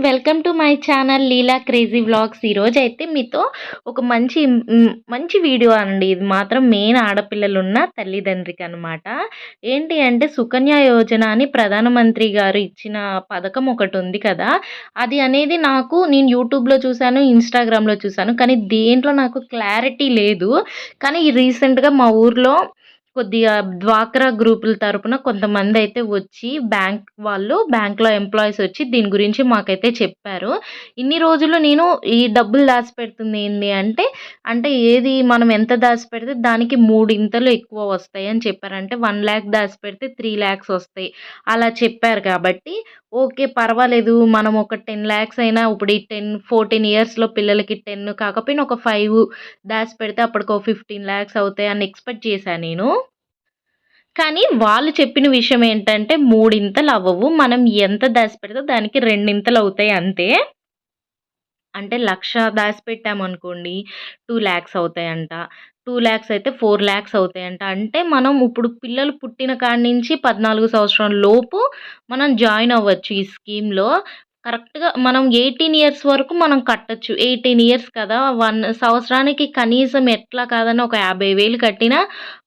Welcome to my channel Leela crazy vlogs. ఈరోజు అయితే మీతో ఒక మంచి మంచి వీడియో అండి ఇది మాత్రం మెయిన్ ఆడపిల్లలున్న తల్లిదండ్రికి అనమాట ఏంటి అంటే సుకన్య యోజన అని ప్రధానమంత్రి గారు ఇచ్చిన పథకం ఒకటి ఉంది కదా. అది అనేది నాకు నేను యూట్యూబ్లో చూశాను ఇన్స్టాగ్రామ్లో చూశాను కానీ దేంట్లో నాకు క్లారిటీ లేదు. కానీ రీసెంట్గా మా ఊర్లో కొద్దిగా డ్వాక్రా గ్రూపుల తరపున కొంతమంది అయితే వచ్చి బ్యాంక్ వాళ్ళు బ్యాంక్లో ఎంప్లాయీస్ వచ్చి దీని గురించి మాకైతే చెప్పారు. ఇన్ని రోజులు నేను ఈ డబ్బులు దాచిపెడుతుంది ఏంటి అంటే అంటే ఏది మనం ఎంత దాచిపెడితే దానికి మూడింతలు ఎక్కువ వస్తాయి అని చెప్పారు. అంటే వన్ ల్యాక్ దాచిపెడితే త్రీ ల్యాక్స్ వస్తాయి. అలా చెప్పారు కాబట్టి ఓకే పర్వాలేదు. మనం ఒక టెన్ ల్యాక్స్ అయినా ఇప్పుడు ఈ టెన్ ఫోర్టీన్ ఇయర్స్లో పిల్లలకి టెన్ కాకపోయినా ఒక ఫైవ్ దాచి పెడితే అప్పటికి ఒక ఫిఫ్టీన్ ల్యాక్స్ అవుతాయి అని ఎక్స్పెక్ట్ చేశాను నేను. కానీ వాళ్ళు చెప్పిన విషయం ఏంటంటే మూడింతలు అవ్వవు. మనం ఎంత దాచి పెడితే దానికి రెండింతలు అవుతాయి అంతే. అంటే లక్ష దాచిపెట్టామనుకోండి టూ ల్యాక్స్ అవుతాయంట. టూ ల్యాక్స్ అయితే ఫోర్ ల్యాక్స్ అవుతాయంట. అంటే మనం ఇప్పుడు పిల్లలు పుట్టిన కాడి నుంచి పద్నాలుగు సంవత్సరం లోపు మనం జాయిన్ అవ్వచ్చు ఈ స్కీమ్లో. కరెక్ట్గా మనం ఎయిటీన్ ఇయర్స్ వరకు మనం కట్టచ్చు. ఎయిటీన్ ఇయర్స్ కదా వన్ సంవత్సరానికి కనీసం ఎట్లా కాదని ఒక యాభై వేలు కట్టినా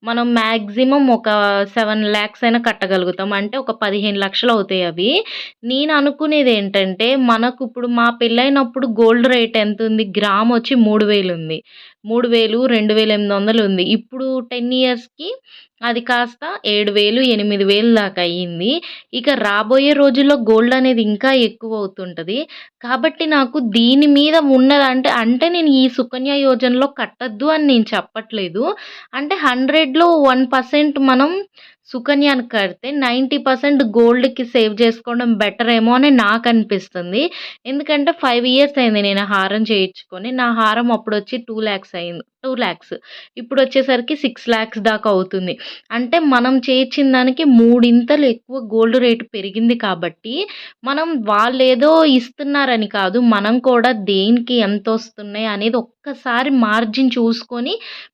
మనం మ్యాక్సిమం ఒక సెవెన్ ల్యాక్స్ అయినా కట్టగలుగుతాం. అంటే ఒక పదిహేను లక్షలు అవుతాయి అవి. నేను అనుకునేది ఏంటంటే మనకు ఇప్పుడు మా పెళ్ళైనప్పుడు గోల్డ్ రేట్ ఎంత ఉంది? గ్రామ్ వచ్చి మూడు వేలు ఉంది. మూడు వేలు రెండు వేల ఎనిమిది వందలు ఉంది. ఇప్పుడు టెన్ ఇయర్స్కి అది కాస్త ఏడు వేలు ఎనిమిది వేలు దాకా అయ్యింది. ఇక రాబోయే రోజుల్లో గోల్డ్ అనేది ఇంకా ఎక్కువ అవుతుంటుంది కాబట్టి నాకు దీని మీద ఉన్నదంటే అంటే నేను ఈ సుకన్య యోజనలో కట్టద్దు అని నేను చెప్పట్లేదు. అంటే హండ్రెడ్లో వన్ పర్సెంట్ మనం సుకన్యాని కడితే నైంటీ పర్సెంట్ గోల్డ్కి సేవ్ చేసుకోవడం బెటర్ ఏమో అని నాకు అనిపిస్తుంది ఎందుకంటే ఫైవ్ ఇయర్స్ అయింది నేను హారం చేయించుకొని. నా హారం అప్పుడు వచ్చి టూ ల్యాక్స్ అయింది. టూ ల్యాక్స్. ఇప్పుడు వచ్చేసరికి సిక్స్ ల్యాక్స్ దాకా అవుతుంది. అంటే మనం చేయించిన దానికి మూడింతలు ఎక్కువ గోల్డ్ రేటు పెరిగింది కాబట్టి మనం వాళ్ళు ఏదో ఇస్తున్నారని కాదు. మనం కూడా దేనికి ఎంత వస్తున్నాయి అనేది ఒక్కసారి మార్జిన్ చూసుకొని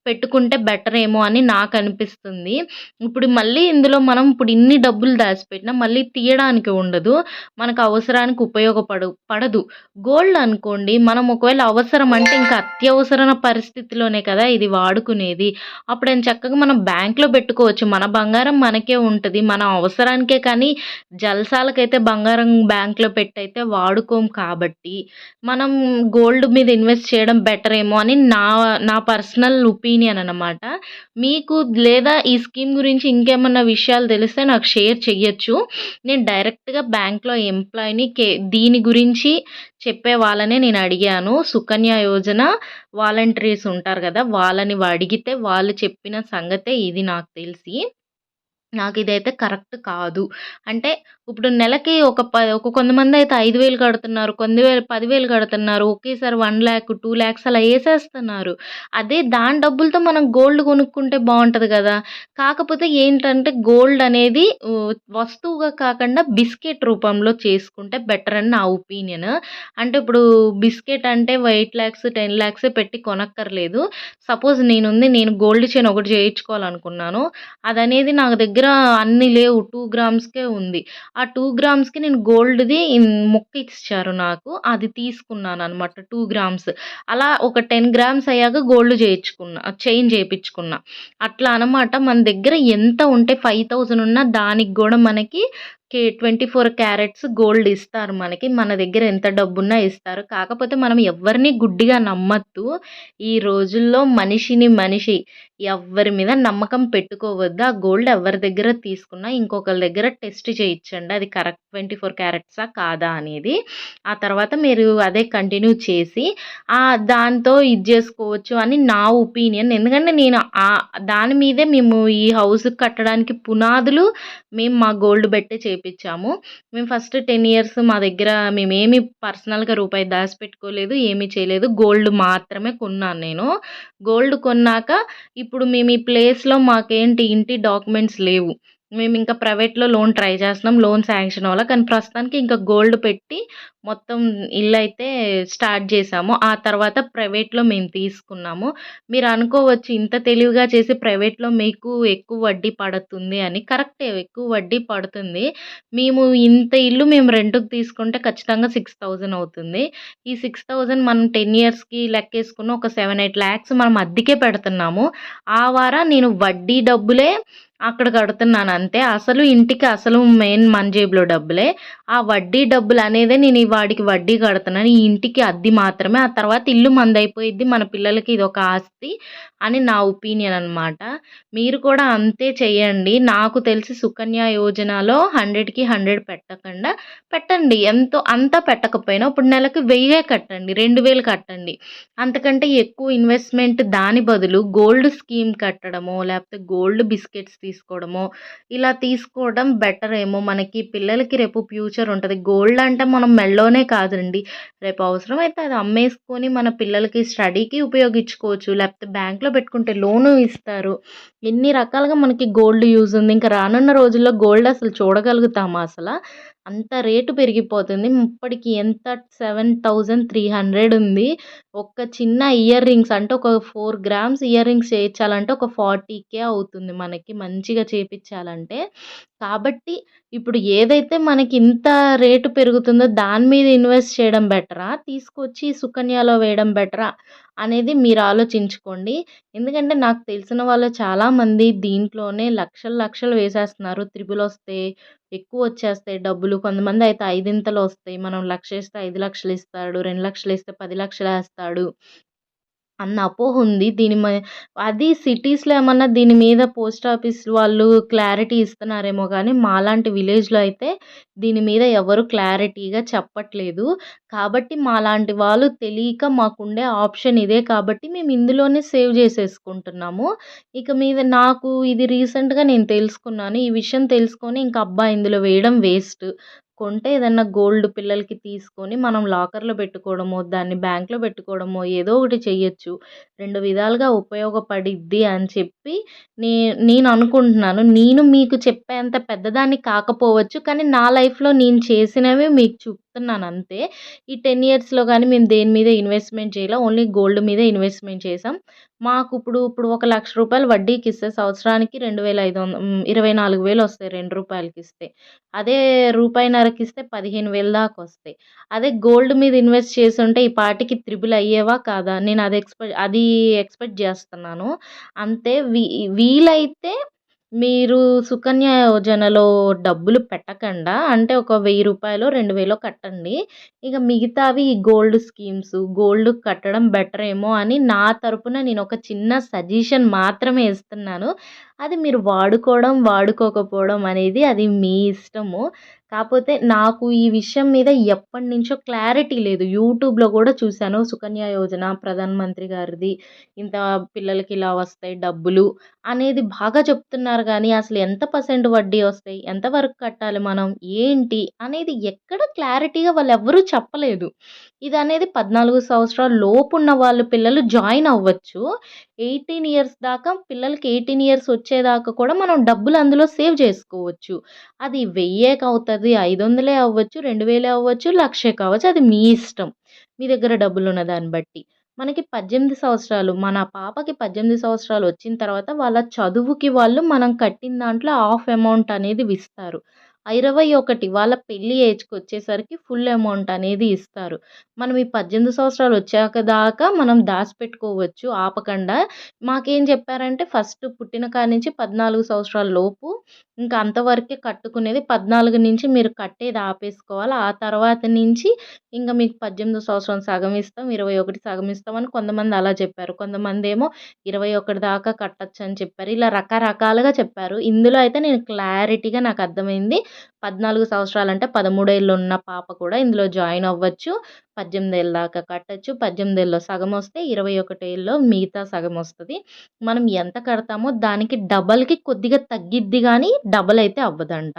పెట్టుకుంటే బెటర్ ఏమో అని నాకు అనిపిస్తుంది. ఇప్పుడు మళ్ళీ ఇందులో మనం ఇప్పుడు ఇన్ని డబ్బులు దాచిపెట్టినా మళ్ళీ తీయడానికి ఉండదు. మనకు అవసరానికి ఉపయోగపడు పడదు. గోల్డ్ అనుకోండి మనం ఒకవేళ అవసరం అంటే ఇంకా అత్యవసర పరిస్థితిలోనే కదా ఇది వాడుకునేది. అప్పుడు అని చక్కగా మనం బ్యాంక్లో పెట్టుకోవచ్చు. మన బంగారం మనకే ఉంటుంది. మన అవసరానికే కానీ జల్సాలకైతే బంగారం బ్యాంక్లో పెట్టయితే వాడుకోం కాబట్టి. మనం గోల్డ్ మీద ఇన్వెస్ట్ చేయడం బెటర్ ఏమో అని నా నా పర్సనల్ ఒపీనియన్ అనమాట మీకు లేదా ఈ స్కీమ్ గురించి ఇంకేమన్నా విషయాలు తెలిస్తే నాకు షేర్ చెయ్యొచ్చు. నేను డైరెక్ట్గా బ్యాంక్లో ఎంప్లాయీని కే దీని గురించి చెప్పే వాళ్ళనే నేను అడిగాను. సుకన్య యోజన వాలంటీర్స్ ఉంటారు కదా వాళ్ళని అడిగితే వాళ్ళు చెప్పిన సంగతే ఇది నాకు తెలిసి. నాకు ఇదైతే కరెక్ట్ కాదు. అంటే ఇప్పుడు నెలకి ఒక ప ఒక కొంతమంది అయితే ఐదు వేలు కడుతున్నారు కొన్ని వేలు పదివేలు కడుతున్నారు ఒకేసారి వన్ ల్యాక్ టూ ల్యాక్స్ అలా వేసేస్తున్నారు అదే దాని డబ్బులతో మనం గోల్డ్ కొనుక్కుంటే బాగుంటుంది కదా. కాకపోతే ఏంటంటే గోల్డ్ అనేది వస్తువుగా కాకుండా బిస్కెట్ రూపంలో చేసుకుంటే బెటర్ అని నా ఒపీనియన్. అంటే ఇప్పుడు బిస్కెట్ అంటే ఎయిట్ ల్యాక్స్ టెన్ ల్యాక్స్ పెట్టి కొనక్కర్లేదు. సపోజ్ నేనుంది నేను గోల్డ్ చైన్ ఒకటి చేయించుకోవాలనుకున్నాను. అది అనేది నాకు దగ్గర అన్ని లేవు. టూ గ్రామ్స్కే ఉంది. ఆ టూ గ్రామ్స్కి నేను గోల్డ్ది ముక్క ఇచ్చారు నాకు. అది తీసుకున్నాను అనమాట టూ గ్రామ్స్ అలా ఒక టెన్ గ్రామ్స్ అయ్యాక గోల్డ్ చేయించుకున్నా చైన్ చేయించుకున్నా. అట్లా అనమాట మన దగ్గర ఎంత ఉంటే ఫైవ్ థౌజండ్ ఉన్నా దానికి కూడా మనకి K twenty four carats gold ఇస్తారు మనకి. మన దగ్గర ఎంత డబ్బున్నా ఇస్తారు. కాకపోతే మనం ఎవరిని గుడ్డిగా నమ్మద్దు. ఈ రోజుల్లో మనిషిని మనిషి ఎవ్వరి మీద నమ్మకం పెట్టుకోవద్దు. ఆ గోల్డ్ ఎవరి దగ్గర తీసుకున్నా ఇంకొకరి దగ్గర టెస్ట్ చేయించండి. అది కరెక్ట్ ట్వంటీ ఫోర్ క్యారెట్సా కాదా అనేది. ఆ తర్వాత మీరు అదే కంటిన్యూ చేసి ఆ దాంతో ఇది చేసుకోవచ్చు అని నా ఒపీనియన్. ఎందుకంటే నేను ఆ దాని మీదే మేము ఈ హౌస్ కట్టడానికి పునాదులు మేము మా గోల్డ్ పెట్టే చే చేయించాము మేము ఫస్ట్ టెన్ ఇయర్స్ మా దగ్గర మేమేమి పర్సనల్గా రూపాయి దాచిపెట్టుకోలేదు ఏమీ చేయలేదు. గోల్డ్ మాత్రమే కొన్నాను నేను. గోల్డ్ కొన్నాక ఇప్పుడు మేము ఈ ప్లేస్లో మాకేంటి ఇంటి డాక్యుమెంట్స్ లేవు. మేము ఇంకా ప్రైవేట్లో లోన్ ట్రై చేస్తున్నాం లోన్ శాంక్షన్ అవ్వాలి. కానీ ప్రస్తుతానికి ఇంకా గోల్డ్ పెట్టి మొత్తం ఇల్లు అయితే స్టార్ట్ చేసాము. ఆ తర్వాత ప్రైవేట్‌లో మేము తీసుకున్నాము. మీరు అనుకోవచ్చు ఇంత తెలివిగా చేసి ప్రైవేట్‌లో మీకు ఎక్కువ వడ్డీ పడుతుంది అని. కరెక్టే ఎక్కువ వడ్డీ పడుతుంది. మేము ఇంత ఇల్లు మేము రెంట్‌కి తీసుకుంటే ఖచ్చితంగా 6,000 అవుతుంది. ఈ 6,000 మనం 10 ఇయర్స్‌కి లెక్కేసుకున్న ఒక సెవెన్ ఎయిట్ ల్యాక్స్ మనం అద్దెకే పెడుతున్నాము. ఆ వారా నేను వడ్డీ డబ్బులే అక్కడ కడుతున్నాను అంతే. అసలు ఇంటికి అసలు మెయిన్ మన జేబులో డబ్బులే. ఆ వడ్డీ డబ్బులు అనేది నేను ఈ వాడికి వడ్డీ కడుతున్నాను. ఈ ఇంటికి అద్దె మాత్రమే. ఆ తర్వాత ఇల్లు మందైపోయిద్ది మన పిల్లలకి ఇది ఒక ఆస్తి అని నా ఒపీనియన్ అనమాట. మీరు కూడా అంతే చేయండి. నాకు తెలిసి సుకన్య యోజనలో 100కి 100 పెట్టకుండా పెట్టండి. ఎంతో అంతా పెట్టకపోయినా ఇప్పుడు నెలకు వెయ్యే కట్టండి. 2000 కట్టండి. అంతకంటే ఎక్కువ ఇన్వెస్ట్‌మెంట్ దాని బదులు గోల్డ్ స్కీమ్ కట్టడమో, లేకపోతే గోల్డ్ బిస్కెట్స్ తీసుకోవడమో, ఇలా తీసుకోవడం బెటర్ ఏమో. మనకి పిల్లలకి రేపు ఫ్యూచర్ ఉంటుంది గోల్డ్ అంటే మనం మెడలోనే కాదండి. రేపు అవసరమైతే అది అమ్మేసుకొని మన పిల్లలకి స్టడీకి ఉపయోగించుకోవచ్చు. లేకపోతే బ్యాంక్‌లో పెట్టుకుంటే లోను ఇస్తారు. ఎన్ని రకాలుగా మనకి గోల్డ్ యూజ్ ఉంది. ఇంకా రానున్న రోజుల్లో గోల్డ్ అసలు చూడగలుగుతామా అసలు అంత రేటు పెరిగిపోతుంది. ఇప్పటికి ఎంత 7,300 ఉంది. ఒక్క చిన్న ఇయర్ రింగ్స్ అంటే ఒక ఫోర్ గ్రామ్స్ ఇయర్ రింగ్స్ చేయించాలంటే ఒక ఫార్టీకే అవుతుంది మనకి మంచిగా చేపించాలంటే. కాబట్టి ఇప్పుడు ఏదైతే మనకి ఇంత రేటు పెరుగుతుందో దాని మీద ఇన్వెస్ట్ చేయడం బెటరా? తీసుకొచ్చి సుకన్యలో వేయడం బెటరా? అనేది మీరు ఆలోచించుకోండి. ఎందుకంటే నాకు తెలిసిన వాళ్ళు చాలామంది దీంట్లోనే లక్షలు లక్షలు వేసేస్తున్నారు. త్రిబుల్ వస్తే ఎక్కువ వచ్చేస్తాయి డబ్బులు. కొంతమంది అయితే ఐదింతలు వస్తాయి. మనం లక్ష వేస్తే ఐదు లక్షలు ఇస్తాడు. 2,00,000 ఏస్తే 10,00,000 ఏస్తాడు. అన్న అపోహ ఉంది. దీని అది సిటీస్‌లో ఏమన్నా దీని మీద పోస్ట్ ఆఫీస్ వాళ్ళు క్లారిటీ ఇస్తున్నారేమో కానీ మాలాంటి విలేజ్‌లో అయితే దీని మీద ఎవరు క్లారిటీగా చెప్పట్లేదు. కాబట్టి మాలాంటి వాళ్ళు తెలియక మాకుండే ఆప్షన్ ఇదే కాబట్టి మేము ఇందులోనే సేవ్ చేసేసుకుంటున్నాము. ఇక మీద నాకు ఇది రీసెంట్‌గా నేను తెలుసుకున్నాను. ఈ విషయం తెలుసుకొని ఇంకా అబ్బా! ఇందులో వేయడం వేస్ట్. కొంటే ఏదన్నా గోల్డ్ పిల్లలకి తీసుకొని మనం లాకర్‌లో పెట్టుకోవడమో, దాన్ని బ్యాంక్‌లో పెట్టుకోవడమో ఏదో ఒకటి చెయ్యొచ్చు. రెండు విధాలుగా ఉపయోగపడిద్ది అని చెప్పి నే నేను అనుకుంటున్నాను. నేను మీకు చెప్పేంత పెద్దదాన్ని కాకపోవచ్చు. కానీ నా లైఫ్‌లో నేను చేసినవి మీకు చెప్తున్నాను అంతే. ఈ 10 ఇయర్స్‌లో కానీ మేము దేని మీద ఇన్వెస్ట్‌మెంట్ చేయలే. ఓన్లీ గోల్డ్ మీద ఇన్వెస్ట్‌మెంట్ చేసాం. మాకు ఇప్పుడు ఇప్పుడు ఒక లక్ష రూపాయలు వడ్డీకి ఇస్తే సంవత్సరానికి రెండు వేల ఐదు వంద ఇరవై నాలుగు వేలు వస్తాయి రెండు రూపాయలకి ఇస్తే. అదే రూపాయిన్నరకి ఇస్తే పదిహేను వేల దాకా వస్తాయి. అదే గోల్డ్ మీద ఇన్వెస్ట్ చేసుంటే ఈ పాటికి త్రిబుల్ అయ్యేవా కాదా? నేను అది ఎక్స్‌పెక్ట్ అది ఎక్స్‌పెక్ట్ చేస్తున్నాను. అంతే వీ వీలైతే మీరు సుకన్య యోజనలో డబ్బులు పెట్టకుండా అంటే ఒక వెయ్యి రూపాయలు రెండు వేలో కట్టండి. ఇక మిగతావి ఈ గోల్డ్ స్కీమ్స్, గోల్డ్ కట్టడం బెటర్ ఏమో అని నా తరపున నేను ఒక చిన్న సజెషన్ మాత్రమే ఇస్తున్నాను. అది మీరు వాడుకోవడం, వాడుకోకపోవడం అనేది అది మీ ఇష్టము. కాకపోతే నాకు ఈ విషయం మీద ఎప్పటి నుంచో క్లారిటీ లేదు. యూట్యూబ్‌లో కూడా చూశాను సుకన్య యోజన ప్రధాన మంత్రి గారిది. ఇంత పిల్లలకి ఇలా వస్తాయి డబ్బులు అనేది బాగా చెప్తున్నారు కానీ అసలు ఎంత పర్సెంట్ వడ్డీ వస్తాయి? ఎంత వరకు కట్టాలి మనం? ఏంటి? అనేది ఎక్కడ క్లారిటీగా వాళ్ళు వాళ్ళెవ్వరూ చెప్పలేదు. ఇది అనేది పద్నాలుగు సంవత్సరాల లోపున్న వాళ్ళు పిల్లలు జాయిన్ అవ్వచ్చు. 18 ఇయర్స్ దాకా పిల్లలకి 18 ఇయర్స్ వచ్చేదాకా కూడా మనం డబ్బులు అందులో సేవ్ చేసుకోవచ్చు. అది వెయ్యేకి అవుతుంది ఐదు వందలే అవ్వచ్చు, 2000 అవ్వచ్చు, లక్షే కావచ్చు. అది మీ ఇష్టం. మీ దగ్గర డబ్బులు ఉన్న దాన్ని బట్టి. మనకి 18 సంవత్సరాలు మన పాపకి 18 సంవత్సరాలు వచ్చిన తర్వాత వాళ్ళ చదువుకి వాళ్ళు మనం కట్టిన దాంట్లో హాఫ్ అమౌంట్ అనేది ఇస్తారు. 21 వాళ్ళ పెళ్ళి ఏజ్కి వచ్చేసరికి ఫుల్ అమౌంట్ అనేది ఇస్తారు. మనం ఈ 18 సంవత్సరాలు వచ్చాక దాకా మనం దాచిపెట్టుకోవచ్చు ఆపకుండా మాకేం చెప్పారంటే ఫస్ట్ పుట్టిన కాడ నుంచి 14 సంవత్సరాల లోపు ఇంకా అంతవరకే కట్టుకునేది. 14 నుంచి మీరు కట్టేది ఆపేసుకోవాలి. ఆ తర్వాత నుంచి ఇంకా మీకు 18 సంవత్సరం సగం ఇస్తాం, 21 సగం ఇస్తాం అని కొంతమంది అలా చెప్పారు. కొంతమందేమో 21 దాకా కట్టొచ్చని చెప్పారు. ఇలా రకరకాలుగా చెప్పారు. ఇందులో అయితే నేను క్లారిటీగా నాకు అర్థమైంది. 14 సంవత్సరాలంటే 13 ఏళ్ళు ఉన్న పాప కూడా ఇందులో జాయిన్ అవ్వచ్చు. 18 ఏళ్ళ దాకా కట్టచ్చు పద్దెనిమిది ఏళ్ళలో సగం వస్తే ఇరవై ఒకటేళ్ళలో మిగతా సగం వస్తుంది మనం ఎంత కడతామో దానికి డబల్‌కి కొద్దిగా తగ్గిద్ది కానీ డబల్ అయితే అవ్వదంట.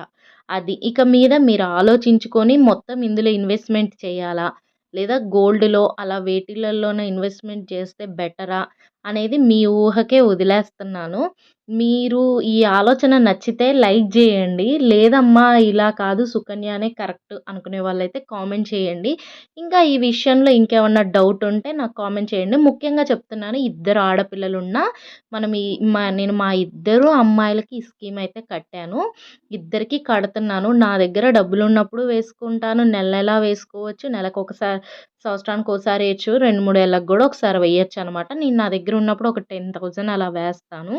అది. ఇక మీద మీరు ఆలోచించుకొని మొత్తం ఇందులో ఇన్వెస్ట్‌మెంట్ చేయాలా? లేదా గోల్డ్‌లో అలా వేటిలలోనే ఇన్వెస్ట్‌మెంట్ చేస్తే బెటరా? అనేది మీ ఊహకే వదిలేస్తున్నాను. మీరు ఈ ఆలోచన నచ్చితే లైక్ చేయండి. లేదమ్మా ఇలా కాదు సుకన్యనే కరెక్ట్ అనుకునే వాళ్ళైతే కామెంట్ చేయండి. ఇంకా ఈ విషయంలో ఇంకేమన్నా డౌట్ ఉంటే నాకు కామెంట్ చేయండి. ముఖ్యంగా చెప్తున్నాను ఇద్దరు ఆడపిల్లలు ఉన్నా మనం ఈ మా నేను మా ఇద్దరు అమ్మాయిలకి ఈ స్కీమ్ అయితే కట్టాను. ఇద్దరికి కడుతున్నాను. నా దగ్గర డబ్బులు ఉన్నప్పుడు వేసుకుంటాను. నెల నెలా వేసుకోవచ్చు. నెలకు ఒకసారి సంవత్సరానికి ఒకసారి వేయచ్చు. రెండు మూడు ఏళ్ళకి కూడా ఒకసారి వేయచ్చు అనమాట నేను నా దగ్గర ఉన్నప్పుడు ఒక టెన్ థౌజండ్ అలా వేస్తాను.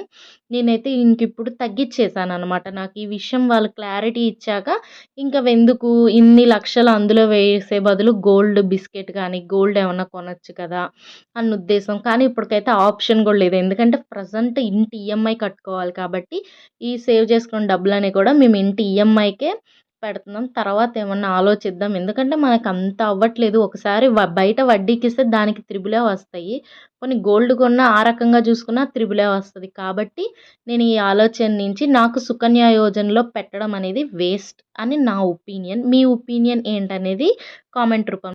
నేను నేనైతే ఇంక ఇప్పుడు తగ్గించేసాను అనమాట నాకు ఈ విషయం వాళ్ళు క్లారిటీ ఇచ్చాక ఇంకా ఎందుకు ఇన్ని లక్షలు అందులో వేసే బదులు గోల్డ్ బిస్కెట్ కానీ గోల్డ్ ఏమన్నా కొనొచ్చు కదా అన్న ఉద్దేశం. కానీ ఇప్పటికైతే ఆప్షన్ కూడా లేదు. ఎందుకంటే ప్రజెంట్ ఇంటి ఈఎంఐ కట్టుకోవాలి కాబట్టి ఈ సేవ్ చేసుకున్న డబ్బులని కూడా మేము ఇంటి ఈఎంఐకే పెడుతున్నాం. తర్వాత ఏమన్నా ఆలోచిద్దాం. ఎందుకంటే మనకు అంత అవ్వట్లేదు. ఒకసారి బయట వడ్డీకి ఇస్తే దానికి త్రిబులే వస్తాయి. కొన్ని గోల్డ్ కొన్నా ఆ రకంగా చూసుకున్నా త్రిబులే వస్తుంది. కాబట్టి నేను ఈ ఆలోచన నుంచి నాకు సుకన్య యోజనలో పెట్టడం అనేది వేస్ట్ అని నా ఒపీనియన్. మీ ఒపీనియన్ ఏంటనేది కామెంట్ రూపం